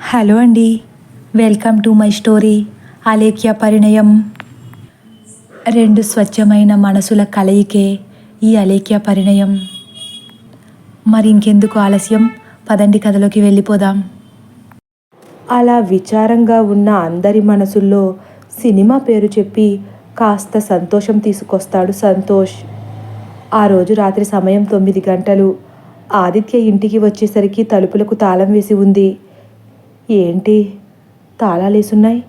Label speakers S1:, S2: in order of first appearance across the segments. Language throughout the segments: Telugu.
S1: హలో అండి. Welcome to my story Alekhya పరిణయం. రెండు స్వచ్ఛమైన మనసుల కలయికే ఈ అలేఖ్య పరిణయం. మరి ఇంకెందుకు ఆలస్యం? పదండి కథలోకి వెళ్ళిపోదాం.
S2: అలా విచారంగా ఉన్న అందరి మనసుల్లో సినిమా పేరు చెప్పి కాస్త సంతోషం తీసుకొస్తాడు సంతోష్. ఆ రోజు రాత్రి సమయం తొమ్మిది గంటలు. ఆదిత్య ఇంటికి వచ్చేసరికి తలుపులకు తాళం వేసి ఉంది. ఏంటి? తాళాలేసున్నాయి.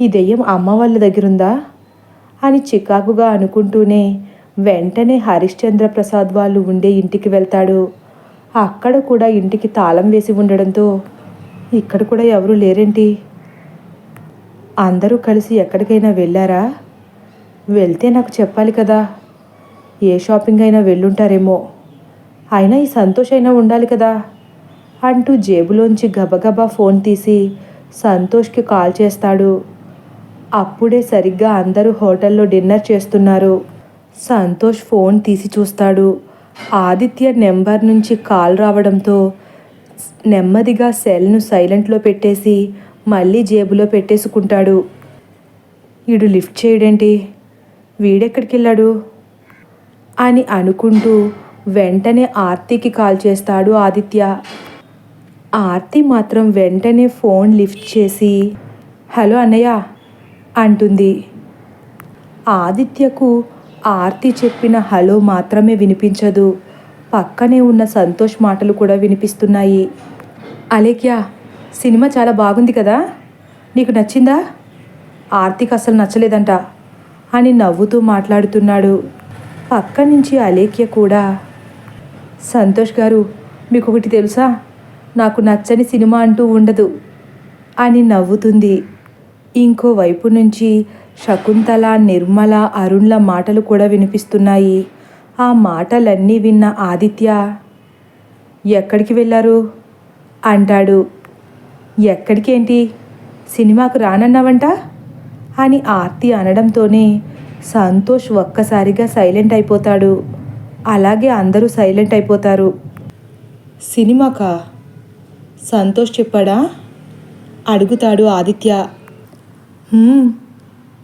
S2: ఈ దెయ్యం అమ్మ వాళ్ళ దగ్గరుందా? అని చికాకుగా అనుకుంటూనే వెంటనే హరిశ్చంద్ర ప్రసాద్ వాళ్ళు ఉండే ఇంటికి వెళ్తాడు. అక్కడ కూడా ఇంటికి తాళం వేసి ఉండడంతో ఇక్కడ కూడా ఎవరు లేరేంటి? అందరూ కలిసి ఎక్కడికైనా వెళ్ళారా? వెళ్తే నాకు చెప్పాలి కదా. ఏ షాపింగ్ అయినా వెళ్ళుంటారేమో. అయినా ఈ సంతోష్ అయినా ఉండాలి కదా. అంటూ జేబులోంచి గబగబా ఫోన్ తీసి సంతోష్కి కాల్ చేస్తాడు. అప్పుడే సరిగ్గా అందరూ హోటల్లో డిన్నర్ చేస్తున్నారు. సంతోష్ ఫోన్ తీసి చూస్తాడు. ఆదిత్య నెంబర్ నుంచి కాల్ రావడంతో నెమ్మదిగా సెల్ను సైలెంట్లో పెట్టేసి మళ్ళీ జేబులో పెట్టేసుకుంటాడు. వీడు లిఫ్ట్ చేయడేంటి? వీడెక్కడికి వెళ్ళాడు అని అనుకుంటూ వెంటనే ఆర్తికి కాల్ చేస్తాడు ఆదిత్య. ఆర్తి మాత్రం వెంటనే ఫోన్ లిఫ్ట్ చేసి హలో అన్నయ్య అంటుంది. ఆదిత్యకు ఆర్తి చెప్పిన హలో మాత్రమే వినిపించదు. పక్కనే ఉన్న సంతోష్ మాటలు కూడా వినిపిస్తున్నాయి. అలేఖ్య సినిమా చాలా బాగుంది కదా? నీకు నచ్చిందా? ఆర్తికి అసలు నచ్చలేదంట అని నవ్వుతూ మాట్లాడుతున్నాడు. పక్క నుంచి అలేఖ్య కూడా సంతోష్ గారు మీకు ఒకటి తెలుసా? నాకు నచ్చని సినిమా అంటూ ఉండదు అని నవ్వుతుంది. ఇంకోవైపు నుంచి శకుంతల నిర్మల అరుణ్ల మాటలు కూడా వినిపిస్తున్నాయి. ఆ మాటలన్నీ విన్న ఆదిత్య ఎక్కడికి వెళ్ళారు? అంటాడు. ఎక్కడికేంటి? సినిమాకు రానన్నావంట? అని ఆర్తి అనడంతోనే సంతోష్ ఒక్కసారిగా సైలెంట్ అయిపోతాడు. అలాగే అందరూ సైలెంట్ అయిపోతారు. సినిమాకా? సంతోష్ చెప్పాడా? అడుగుతాడు ఆదిత్య.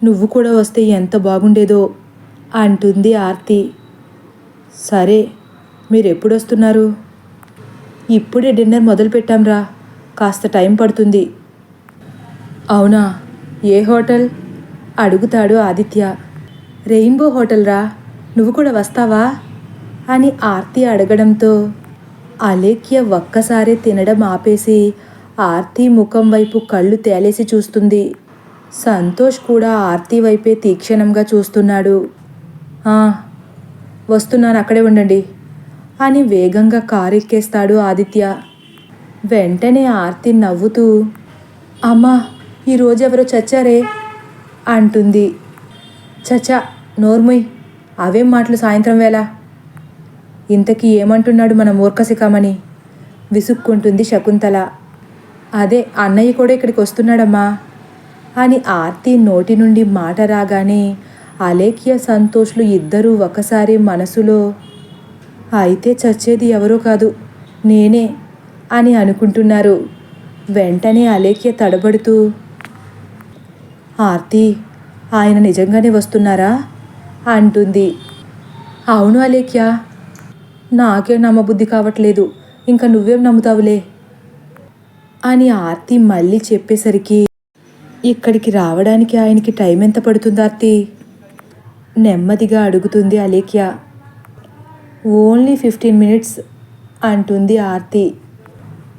S2: నువ్వు కూడా వస్తే ఎంత బాగుండేదో అంటుంది ఆర్తి. సరే మీరు ఎప్పుడు వస్తున్నారు ఇప్పుడే డిన్నర్ మొదలు పెట్టాంరా కాస్త టైం పడుతుంది. అవునా ఏ హోటల్? అడుగుతాడు ఆదిత్య. రెయిన్బో హోటల్ రా నువ్వు కూడా వస్తావా? అని ఆర్తి అడగడంతో అలేఖ్య ఒక్కసారే తినడం ఆపేసి ఆర్తి ముఖం వైపు కళ్ళు తేలేసి చూస్తుంది. సంతోష్ కూడా ఆర్తి వైపే తీక్షణంగా చూస్తున్నాడు. వస్తున్నాను అక్కడే ఉండండి అని వేగంగా కారెక్కేస్తాడు ఆదిత్య. వెంటనే ఆర్తి నవ్వుతూ అమ్మా ఈరోజు ఎవరో చచ్చారే? అంటుంది. చచ్చా నోర్ముయ్ అవేం మాటలు సాయంత్రం వేళ? ఇంతకీ ఏమంటున్నాడు మన మూర్ఖశిఖామణి విసుక్కుంటుంది శకుంతల. అదే అన్నయ్య కూడా ఇక్కడికి వస్తున్నాడమ్మా. అని ఆర్తి నోటి నుండి మాట రాగానే అలేఖ్య సంతోష్లు ఇద్దరూ ఒకసారి మనసులో అయితే చచ్చేది ఎవరో కాదు నేనే అని అనుకుంటున్నారు. వెంటనే అలేఖ్య తడబడుతూ ఆర్తి ఆయన నిజంగానే వస్తున్నారా? అంటుంది. అవును అలేఖ్య నాకే నమ్మబుద్ధి కావట్లేదు. ఇంకా నువ్వేం నమ్ముతావులే. అని ఆర్తి మళ్ళీ చెప్పేసరికి ఇక్కడికి రావడానికి ఆయనకి టైం ఎంత పడుతుంది ఆర్తి? నెమ్మదిగా అడుగుతుంది అలేఖ్య. ఓన్లీ ఫిఫ్టీన్ మినిట్స్ అంటుంది ఆర్తి.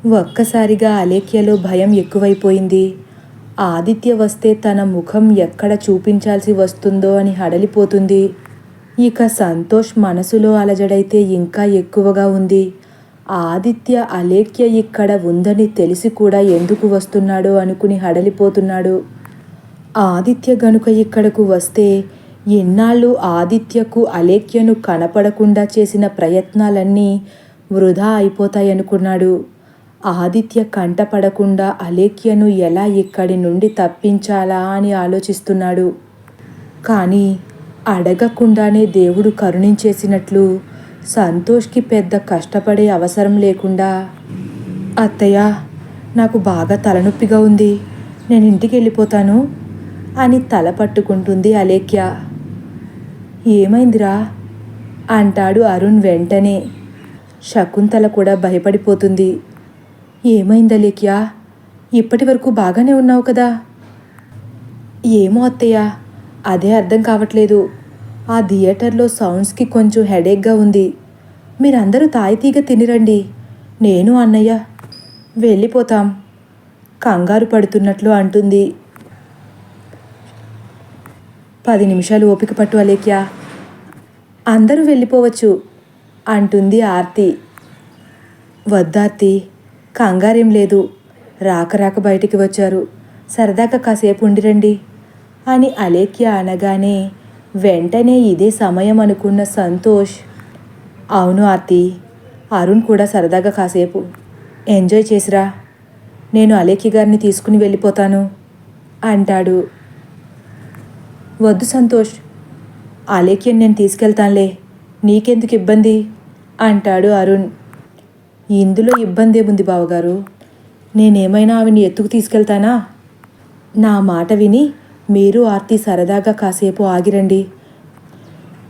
S2: ఒక్కసారిగా అలేఖ్యలో భయం ఎక్కువైపోయింది. ఆదిత్య వస్తే తన ముఖం ఎక్కడ చూపించాల్సి వస్తుందో అని హడలిపోతుంది. ఇక సంతోష్ మనసులో అలజడైతే ఇంకా ఎక్కువగా ఉంది. ఆదిత్య అలేఖ్య ఇక్కడ ఉందని తెలిసి కూడా ఎందుకు వస్తున్నాడో అనుకుని హడలిపోతున్నాడు. ఆదిత్య గనుక ఇక్కడకు వస్తే ఎన్నాళ్ళు ఆదిత్యకు అలేఖ్యను కనపడకుండా చేసిన ప్రయత్నాలన్నీ వృధా అయిపోతాయనుకున్నాడు. ఆదిత్య కంటపడకుండా అలేఖ్యను ఎలా ఇక్కడి నుండి తప్పించాలా అని ఆలోచిస్తున్నాడు. కానీ అడగకుండానే దేవుడు కరుణించేసినట్లు సంతోష్కి పెద్ద కష్టపడే అవసరం లేకుండా అత్తయ్య నాకు బాగా తలనొప్పిగా ఉంది. నేను ఇంటికి వెళ్ళిపోతాను అని తల పట్టుకుంటుంది అలేఖ్య. ఏమైందిరా? అంటాడు అరుణ్ వెంటనే. శకుంతల కూడా భయపడిపోతుంది. ఏమైంది అలేఖ్య? ఇప్పటి వరకు బాగానే ఉన్నావు కదా. ఏమో అత్తయ్య అదే అర్థం కావట్లేదు. ఆ థియేటర్లో సౌండ్స్కి కొంచెం హెడేక్గా ఉంది. మీరందరూ తాయితీగా తినిరండి. నేను అన్నయ్య వెళ్ళిపోతాం. కంగారు పడుతున్నట్లు అంటుంది. పది నిమిషాలు ఓపిక పట్టు అలేఖ్య. అందరూ వెళ్ళిపోవచ్చు అంటుంది ఆర్తి. వద్దార్తి కంగారేం లేదు. రాక రాక బయటికి వచ్చారు. సరదాగా కాసేపు ఉండిరండి. అని అలేఖ్య అనగానే వెంటనే ఇదే సమయం అనుకున్న సంతోష్. అవును ఆర్తి అరుణ్ కూడా సరదాగా కాసేపు. ఎంజాయ్ చేసిరా. నేను అలేఖ్య గారిని తీసుకుని వెళ్ళిపోతాను అంటాడు. వద్దు సంతోష్ అలేఖ్యని నేను తీసుకెళ్తానులే. నీకెందుకు ఇబ్బంది? అంటాడు అరుణ్. ఇందులో ఇబ్బంది ఏముంది బావగారు? నేనేమైనా ఆవిని ఎత్తుకు తీసుకెళ్తానా? నా మాట విని మీరు ఆర్తి సరదాగా కాసేపు ఆగిరండి.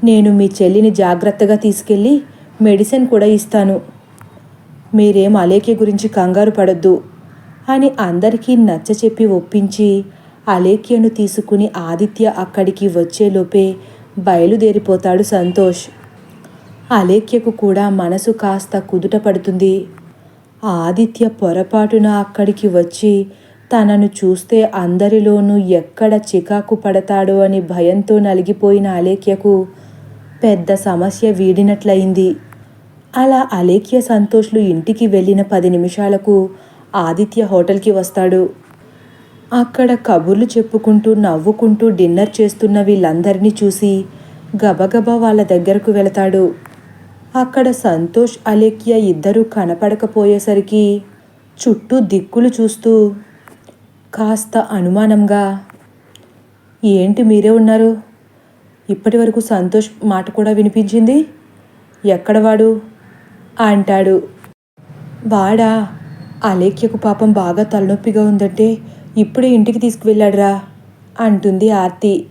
S2: నేను మీ చెల్లిని జాగ్రత్తగా తీసుకెళ్ళి మెడిసిన్ కూడా ఇస్తాను. మీరేం అలేఖ్య గురించి కంగారు పడద్దు అని అందరికీ నచ్చ చెప్పి ఒప్పించి అలేఖ్యను తీసుకుని ఆదిత్య అక్కడికి వచ్చేలోపే బయలుదేరిపోతాడు సంతోష్. అలేఖ్యకు కూడా మనసు కాస్త కుదుట పడుతుంది. ఆదిత్య పొరపాటున అక్కడికి వచ్చి తనను చూస్తే అందరిలోనూ ఎక్కడ చికాకు పడతాడో అని భయంతో నలిగిపోయిన అలేఖ్యకు పెద్ద సమస్య వీడినట్లయింది. అలా అలేఖ్య సంతోష్లు ఇంటికి వెళ్ళిన పది నిమిషాలకు ఆదిత్య హోటల్కి వస్తాడు. అక్కడ కబుర్లు చెప్పుకుంటూ నవ్వుకుంటూ డిన్నర్ చేస్తున్న వీళ్ళందరినీ చూసి గబగబా వాళ్ళ దగ్గరకు వెళతాడు. అక్కడ సంతోష్ అలేఖ్య ఇద్దరూ కనపడకపోయేసరికి చుట్టూ దిక్కులు చూస్తూ కాస్త అనుమానంగా ఏంటి మీరే ఉన్నారు? ఇప్పటి వరకు సంతోష్ మాట కూడా వినిపించింది? ఎక్కడ వాడు? అంటాడు. వాడా అలేఖ్యకు పాపం బాగా తలనొప్పిగా ఉందంటే ఇప్పుడే ఇంటికి తీసుకువెళ్ళాడురా అంటుంది ఆర్తి.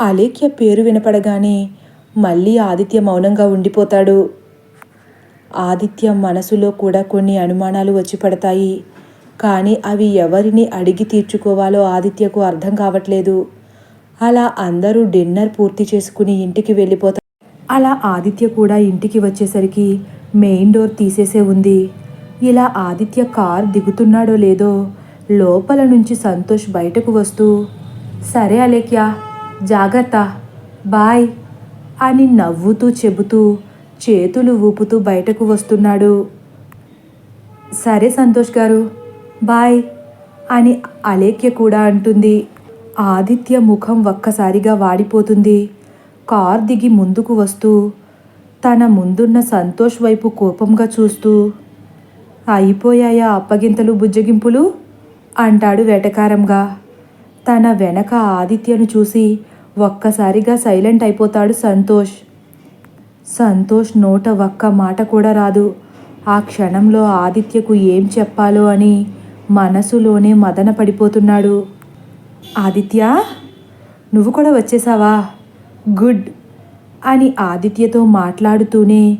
S2: అలేఖ్య పేరు వినపడగానే మళ్ళీ ఆదిత్య మౌనంగా ఉండిపోతాడు. ఆదిత్య మనసులో కూడా కొన్ని అనుమానాలు వచ్చి పడతాయి. కానీ అవి ఎవరిని అడిగి తీర్చుకోవాలో ఆదిత్యకు అర్థం కావట్లేదు. అలా అందరూ డిన్నర్ పూర్తి చేసుకుని ఇంటికి వెళ్ళిపోతారు. అలా ఆదిత్య కూడా ఇంటికి వచ్చేసరికి మెయిన్ డోర్ తీసేసే ఉంది. ఇలా ఆదిత్య కార్ దిగుతున్నాడో లేదో లోపల నుంచి సంతోష్ బయటకు వస్తూ సరే అలేఖ్య జాగ్రత్త బాయ్ అని నవ్వుతూ చెబుతూ చేతులు ఊపుతూ బయటకు వస్తున్నాడు. సరే సంతోష్ గారు బాయ్ అని అలేఖ్య కూడా అంటుంది. ఆదిత్య ముఖం ఒక్కసారిగా వాడిపోతుంది. కార్ దిగి ముందుకు వస్తూ తన ముందున్న సంతోష్ వైపు కోపంగా చూస్తూ అయిపోయాయా అప్పగింతలు బుజ్జగింపులు? అంటాడు వెటకారంగా. తన వెనక ఆదిత్యను చూసి ఒక్కసారిగా సైలెంట్ అయిపోతాడు సంతోష్. సంతోష్ నోట ఒక్క మాట కూడా రాదు. ఆ క్షణంలో ఆదిత్యకు ఏం చెప్పాలో అని మనసులోనే మదన పడిపోతున్నాడు. ఆదిత్య నువ్వు కూడా వచ్చేసావా? గుడ్ అని ఆదిత్యతో మాట్లాడుతూనే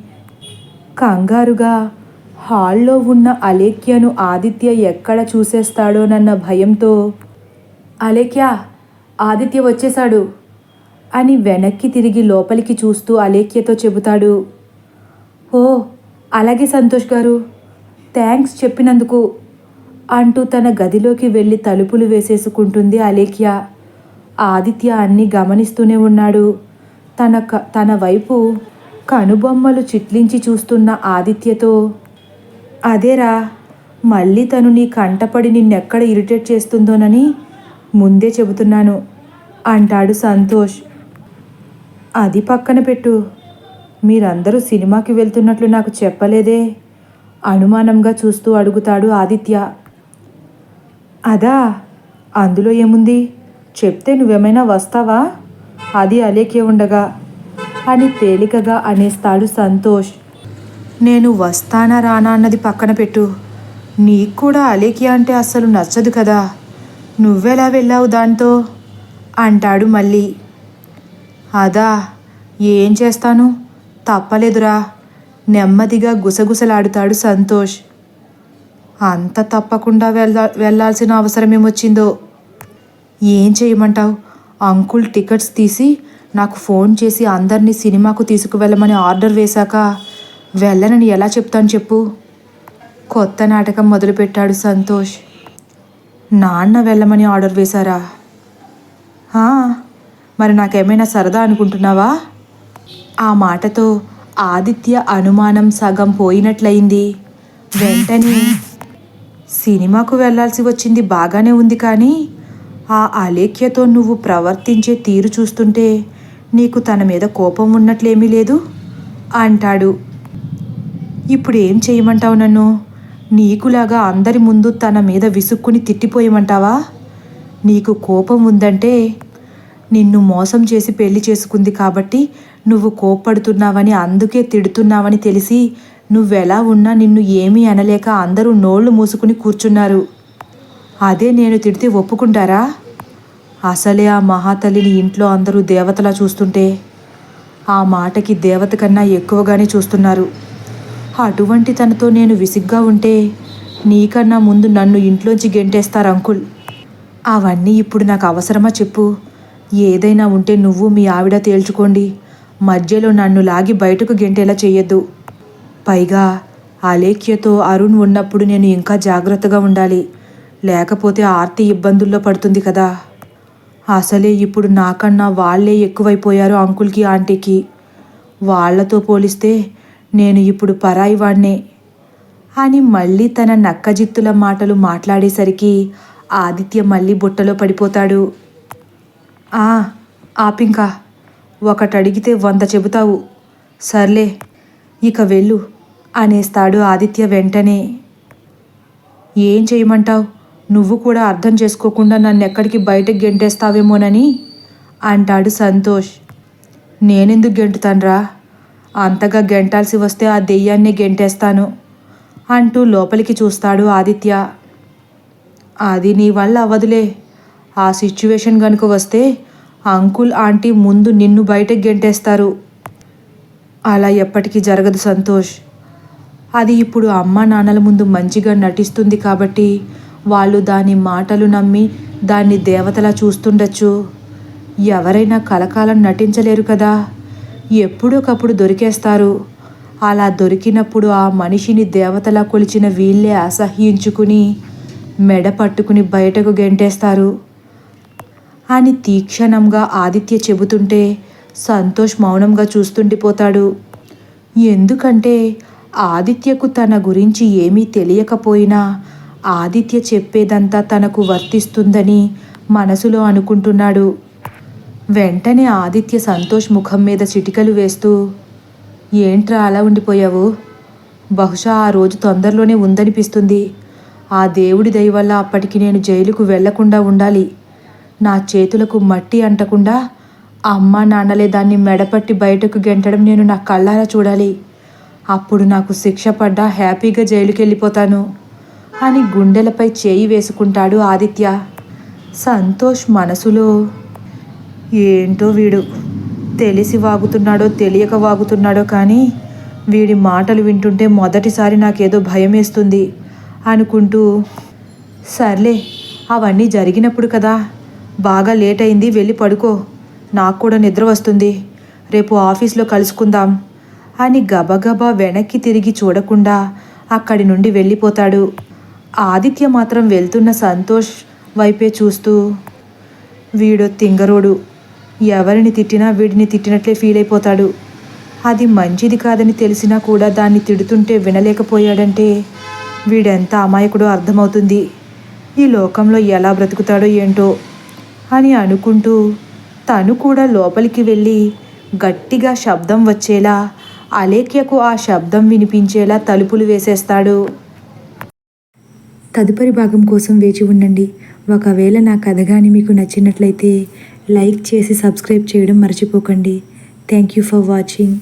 S2: కంగారుగా హాల్లో ఉన్న అలేఖ్యను ఆదిత్య ఎక్కడ చూసేస్తాడోనన్న భయంతో అలేఖ్య ఆదిత్య వచ్చేశాడు అని వెనక్కి తిరిగి లోపలికి చూస్తూ అలేఖ్యతో చెబుతాడు. ఓ అలాగే సంతోష్ గారు థ్యాంక్స్ చెప్పినందుకు అంటూ తన గదిలోకి వెళ్ళి తలుపులు వేసేసుకుంటుంది అలేఖ్య. ఆదిత్య అన్ని గమనిస్తూనే ఉన్నాడు. తన క తన వైపు కనుబొమ్మలు చిట్లించి చూస్తున్న ఆదిత్యతో అదేరా మళ్ళీ తను నీ కంటపడి నిన్నెక్కడ ఇరిటేట్ చేస్తుందోనని ముందే చెబుతున్నాను అంటాడు సంతోష్. అది పక్కన పెట్టు. మీరందరూ సినిమాకి వెళ్తున్నట్లు నాకు చెప్పలేదే అనుమానంగా చూస్తూ అడుగుతాడు ఆదిత్య. అదా అందులో ఏముంది? చెప్తే నువ్వేమైనా వస్తావా? అది అలేకే ఉండగా. అని తేలికగా అనేస్తాడు సంతోష్. నేను వస్తానా రానా అన్నది పక్కన పెట్టు. నీకు కూడా అలేకి అంటే అస్సలు నచ్చదు కదా. నువ్వెలా వెళ్ళావు దాంతో? అంటాడు మళ్ళీ. అదా ఏం చేస్తాను? తప్పలేదురా. నెమ్మదిగా గుసగుసలాడుతాడు సంతోష్. అంత తప్పకుండా వెళ్ళ వెళ్ళాల్సిన అవసరం ఏమొచ్చిందో? ఏం చేయమంటావు? అంకుల్ టికెట్స్ తీసి నాకు ఫోన్ చేసి అందరినీ సినిమాకు తీసుకువెళ్ళమని ఆర్డర్ వేశాక వెళ్ళనని ఎలా చెప్తాను చెప్పు. కొత్త నాటకం మొదలుపెట్టాడు సంతోష్. నాన్న వెళ్ళమని ఆర్డర్ వేశారా? మరి నాకేమైనా సరదా అనుకుంటున్నావా? ఆ మాటతో ఆదిత్య అనుమానం సగం పోయినట్లయింది. వెంటనే సినిమాకు వెళ్ళాల్సి వచ్చింది బాగానే ఉంది కానీ ఆ అలేఖ్యతో నువ్వు ప్రవర్తించే తీరు చూస్తుంటే నీకు తన మీద కోపం ఉన్నట్లేమీ లేదు? అంటాడు. ఇప్పుడు ఏం చేయమంటావు నన్ను? నీకులాగా అందరి ముందు తన మీద విసుక్కుని తిట్టిపోయమంటావా? నీకు కోపం ఉందంటే నిన్ను మోసం చేసి పెళ్ళి చేసుకుంది కాబట్టి నువ్వు కోప్పడుతున్నావని అందుకే తిడుతున్నావని తెలిసి నువ్వెలా ఉన్నా నిన్ను ఏమీ అనలేక అందరూ నోళ్ళు మూసుకుని కూర్చున్నారు. అదే నేను తిడితే ఒప్పుకుంటారా? అసలే ఆ మహాతల్లిని ఇంట్లో అందరూ దేవతలా చూస్తుంటే ఆ మాటకి దేవత కన్నా ఎక్కువగానే చూస్తున్నారు. అటువంటి తనతో నేను విసిగ్గా ఉంటే నీకన్నా ముందు నన్ను ఇంట్లోంచి గెంటేస్తారు అంకుల్. అవన్నీ ఇప్పుడు నాకు అవసరమా చెప్పు? ఏదైనా ఉంటే నువ్వు మీ ఆవిడ తేల్చుకోండి. మధ్యలో నన్ను లాగి బయటకు గెంటేలా చేయొద్దు. పైగా అలేఖ్యతో అరుణ్ ఉన్నప్పుడు నేను ఇంకా జాగ్రత్తగా ఉండాలి. లేకపోతే ఆర్తి ఇబ్బందుల్లో పడుతుంది కదా. అసలే ఇప్పుడు నాకన్నా వాళ్ళే ఎక్కువైపోయారు అంకుల్కి ఆంటీకి. వాళ్ళతో పోలిస్తే నేను ఇప్పుడు పరాయి వాణ్ణే. అని మళ్ళీ తన నక్కజిత్తుల మాటలు మాట్లాడేసరికి ఆదిత్య మళ్ళీ బుట్టలో పడిపోతాడు. ఆ ఆపింకా. ఒకటి అడిగితే వంద చెబుతావు. సర్లే ఇక వెళ్ళు అనేస్తాడు ఆదిత్య వెంటనే. ఏం చేయమంటావు? నువ్వు కూడా అర్థం చేసుకోకుండా నన్ను ఎక్కడికి బయటకు గెంటేస్తావేమోనని అంటాడు సంతోష్. నేనెందుకు గెంటుతాన్రా? అంతగా గెంటాల్సి వస్తే ఆ దెయ్యాన్నే గెంటేస్తాను అంటూ లోపలికి చూస్తాడు ఆదిత్య. అది నీ వల్ల అవ్వదులే. ఆ సిచ్యువేషన్ కనుక వస్తే అంకుల్ ఆంటీ ముందు నిన్ను బయటకు గెంటేస్తారు. అలా ఎప్పటికీ జరగదు సంతోష్. అది ఇప్పుడు అమ్మా నాన్నల ముందు మంచిగా నటిస్తుంది కాబట్టి వాళ్ళు దాని మాటలు నమ్మి దాన్ని దేవతలా చూస్తుండొచ్చు. ఎవరైనా కలకాలం నటించలేరు కదా. ఎప్పుడొకప్పుడు దొరికేస్తారు. అలా దొరికినప్పుడు ఆ మనిషిని దేవతలా కొలిచిన వీళ్ళే అసహ్యించుకుని మెడ పట్టుకుని బయటకు గెంటేస్తారు. అని తీక్షణంగా ఆదిత్య చెబుతుంటే సంతోష్ మౌనంగా చూస్తుండిపోతాడు. ఎందుకంటే ఆదిత్యకు తన గురించి ఏమీ తెలియకపోయినా ఆదిత్య చెప్పేదంతా తనకు వర్తిస్తుందని మనసులో అనుకుంటున్నాడు. వెంటనే ఆదిత్య సంతోష్ ముఖం మీద చిటికలు వేస్తూ ఏంట్రా అలా ఉండిపోయావు? బహుశా ఆ రోజు తొందరలోనే ఉందనిపిస్తుంది. ఆ దేవుడి దయ వల్ల అప్పటికి నేను జైలుకు వెళ్ళకుండా ఉండాలి. నా చేతులకు మట్టి అంటకుండా అమ్మ నాన్నలే దాన్ని మెడపట్టి బయటకు గెంటడం నేను నా కళ్ళారా చూడాలి. అప్పుడు నాకు శిక్ష పడ్డా హ్యాపీగా జైలుకి వెళ్ళిపోతాను అని గుండెలపై చేయి వేసుకుంటాడు ఆదిత్య. సంతోష్ మనసులో ఏంటో వీడు? తెలిసి వాగుతున్నాడో తెలియక వాగుతున్నాడో కానీ వీడి మాటలు వింటుంటే మొదటిసారి నాకేదో భయం వేస్తుంది అనుకుంటూ సర్లే అవన్నీ జరిగినప్పుడు కదా. బాగా లేట్ అయింది వెళ్ళి పడుకో. నాకు కూడా నిద్ర వస్తుంది. రేపు ఆఫీస్లో కలుసుకుందాం. అని గబగబా వెనక్కి తిరిగి చూడకుండా అక్కడి నుండి వెళ్ళిపోతాడు. ఆదిత్య మాత్రం వెళ్తున్న సంతోష్ వైపే చూస్తూ వీడో తింగరోడు. ఎవరిని తిట్టినా వీడిని తిట్టినట్లే ఫీల్ అయిపోతాడు. అది మంచిది కాదని తెలిసినా కూడా దాన్ని తిడుతుంటే వినలేకపోయాడంటే వీడెంత అమాయకుడో అర్థమవుతుంది. ఈ లోకంలో ఎలా బ్రతుకుతాడో ఏంటో అని అనుకుంటూ తను కూడా లోపలికి వెళ్ళి గట్టిగా శబ్దం వచ్చేలా అలేఖ్యకు ఆ శబ్దం వినిపించేలా తలుపులు వేసేస్తాడు.
S1: తదుపరి భాగం కోసం వేచి ఉండండి. ఒకవేళ నా కథ కానీ మీకు నచ్చినట్లయితే లైక్ చేసి సబ్స్క్రైబ్ చేయడం మర్చిపోకండి. Thank you for watching.